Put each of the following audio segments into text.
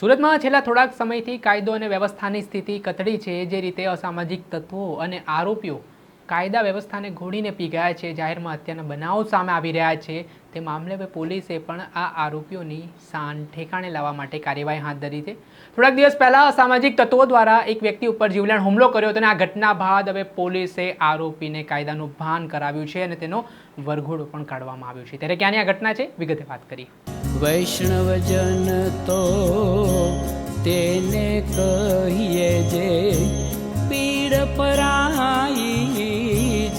સુરતમાં છેલ્લા થોડાક સમયથી કાયદો અને વ્યવસ્થાની સ્થિતિ કથળી છે, જે રીતે અસામાજિક તત્વો અને આરોપીઓ કાયદા વ્યવસ્થાને ઘોડીને પી ગયા છે, જાહેરમાં હત્યાના બનાવો સામે આવી રહ્યા છે. તે મામલે હવે પોલીસે પણ આ આરોપીઓની શાન ઠેકાણે લાવવા માટે કાર્યવાહી હાથ ધરી છે. થોડાક દિવસ પહેલાં અસામાજિક તત્વો દ્વારા એક વ્યક્તિ ઉપર જીવલેણ હુમલો કર્યો હતો અને આ ઘટના બાદ હવે પોલીસે આરોપીને કાયદાનું ભાન કરાવ્યું છે અને તેનો વરઘોડો પણ કાઢવામાં આવ્યો છે. ત્યારે ક્યાંની આ ઘટના છે, વિગતે વાત કરી વૈષ્ણવજન તો તેને કહીએ જે પીડ પરાઈ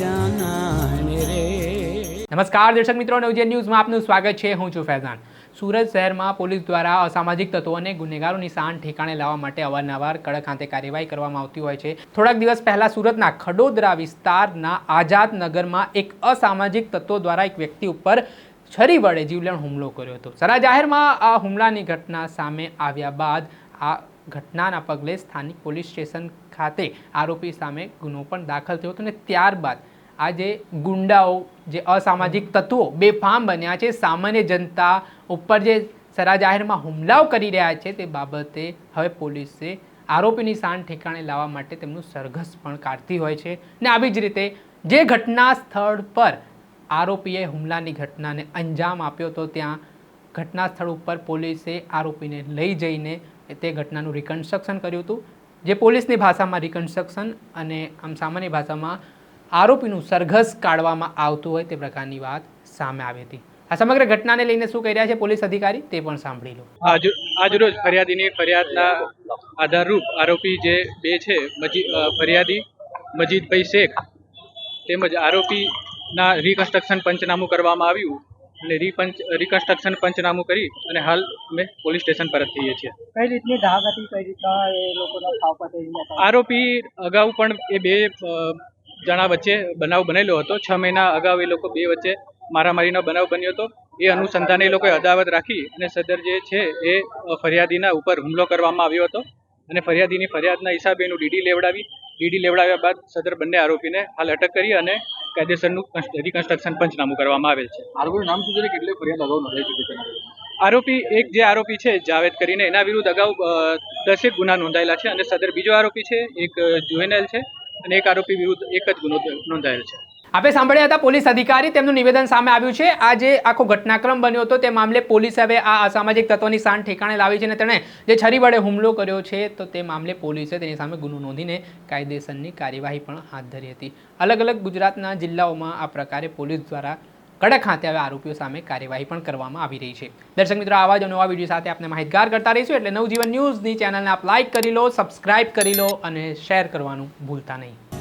જાનાને રે. નમસ્કાર દર્શક મિત્રો નવજે ન્યૂઝમાં આપનું સ્વાગત છે. હું છું ફૈઝાન. સુરત શહેરમાં પોલીસ દ્વારા અસામાજિક તત્વો અને ગુનેગારોની શાન ઠેકાણે લાવવા માટે અવારનવાર કડક હાથે કાર્યવાહી કરવામાં આવતી હોય છે. થોડાક દિવસ પહેલા સુરતના ખડોદરા વિસ્તારના આઝાદ નગરમાં એક અસામાજિક તત્વો દ્વારા એક વ્યક્તિ ઉપર છરી વડે જીવલેણ હુમલો કર્યો હતો. સરા જાહેરમાં આ હુમલાની ઘટના સામે આવ્યા બાદ આ ઘટનાના પગલે સ્થાનિક પોલીસ સ્ટેશન ખાતે આરોપી સામે ગુનો પણ દાખલ થયો હતો અને ત્યારબાદ આ જે ગુંડાઓ, જે અસામાજિક તત્વો બેફામ બન્યા છે, સામાન્ય જનતા ઉપર જે સરા જાહેરમાં હુમલાઓ કરી રહ્યા છે તે બાબતે હવે પોલીસે આરોપીની શાન ઠેકાણે લાવવા માટે તેમનું સરઘસ પણ કાઢતી હોય છે. ને આવી જ રીતે જે ઘટના સ્થળ પર આરોપીએ હુમલાની ઘટનાને અંજામ આપ્યો તો ત્યાં ઘટના સ્થળ ઉપર પોલીસે આરોપીને લઈ જઈને તે ઘટનાનું રિકન્સ્ટ્રક્શન કર્યું હતું, જે પોલીસની ભાષામાં રિકન્સ્ટ્રક્શન અને આમ સામાન્ય ભાષામાં આરોપીનું સરઘસ કાઢવામાં આવતું હોય તે પ્રકારની વાત સામે આવી હતી. આ સમગ્ર ઘટનાને લઈને શું કહી રહ્યા છે પોલીસ અધિકારી? તે પણ સાંભળી લો. આજ આજરોજ ફરિયાદીની ફરિયાદના આધારરૂપ આરોપી જે બે છે ફરિયાદી મજીદભાઈ શેખ તેમજ આરોપીના રિકન્સ્ટ્રક્શન પંચનામું કરવામાં આવ્યું અને રિપંચ રિકન્સ્ટ્રક્શન પંચનામું કરી અને હાલ અમે પોલીસ સ્ટેશન પરત થઈએ છીએ. કઈ રીતની ધાક હતી કઈ રીતના એ લોકોના ખાવ આરોપી અગાઉ પણ એ બે જણા વચ્ચે બનાવ બનેલો હતો. છ મહિના અગાઉ એ લોકો બે વચ્ચે મારામારીનો બનાવ બન્યો હતો. એ અનુસંધાને એ લોકોએ અદાવત રાખી અને સદર જે છે એ ફરિયાદીના ઉપર હુમલો કરવામાં આવ્યો હતો. અને ફરિયાદીની ફરિયાદના હિસાબે એનું ડીડી લેવડાવી ડીડી લેવડાવ્યા બાદ સદર બંને આરોપીને હાલ અટક કરી અને કાયદેસરનું રિકન્સ્ટ્રક્શન પંચનામું કરવામાં આવેલ છે. આરોપીનું નામ શું છે કેટલી ફરિયાદ અગાઉ નોંધાઈ ચૂકી આરોપી એક જે આરોપી છે જાવેદ કરીને એના વિરુદ્ધ અગાઉ દસેક ગુના નોંધાયેલા છે અને સદર બીજો આરોપી છે એક જુએનએલ છે અને એક આરોપી વિરુદ્ધ એક જ ગુનો નોંધાયેલ છે. આપણે સાંભળ્યા હતા, પોલીસ અધિકારી તેમનું નિવેદન સામે આવ્યું છે. આ જે આખો ઘટનાક્રમ બન્યો હતો, તે મામલે પોલીસ હવે આ અસામાજિક તત્વોની શાન ઠેકાણે લાવી છે અને તેણે જે છરી વડે હુમલો કર્યો છે, તો તે મામલે પોલીસે તેની સામે ગુનો નોંધીને કાયદેસરની કાર્યવાહી પણ હાથ ધરી હતી. અલગ અલગ ગુજરાતના જિલ્લાઓમાં આ પ્રકારે પોલીસ દ્વારા કડક હાથે હવે આરોપીઓ સામે કાર્યવાહી પણ કરવામાં આવી રહી છે. દર્શક મિત્રો, આવા જ નવા વીડિયો સાથે આપણે માહિતગાર કરતા રહીશું એટલે નવજીવન ન્યૂઝની ચેનલને આપ લાઇક કરી લો સબસ્ક્રાઇબ કરી લો અને શેર કરવાનું ભૂલતા નહીં.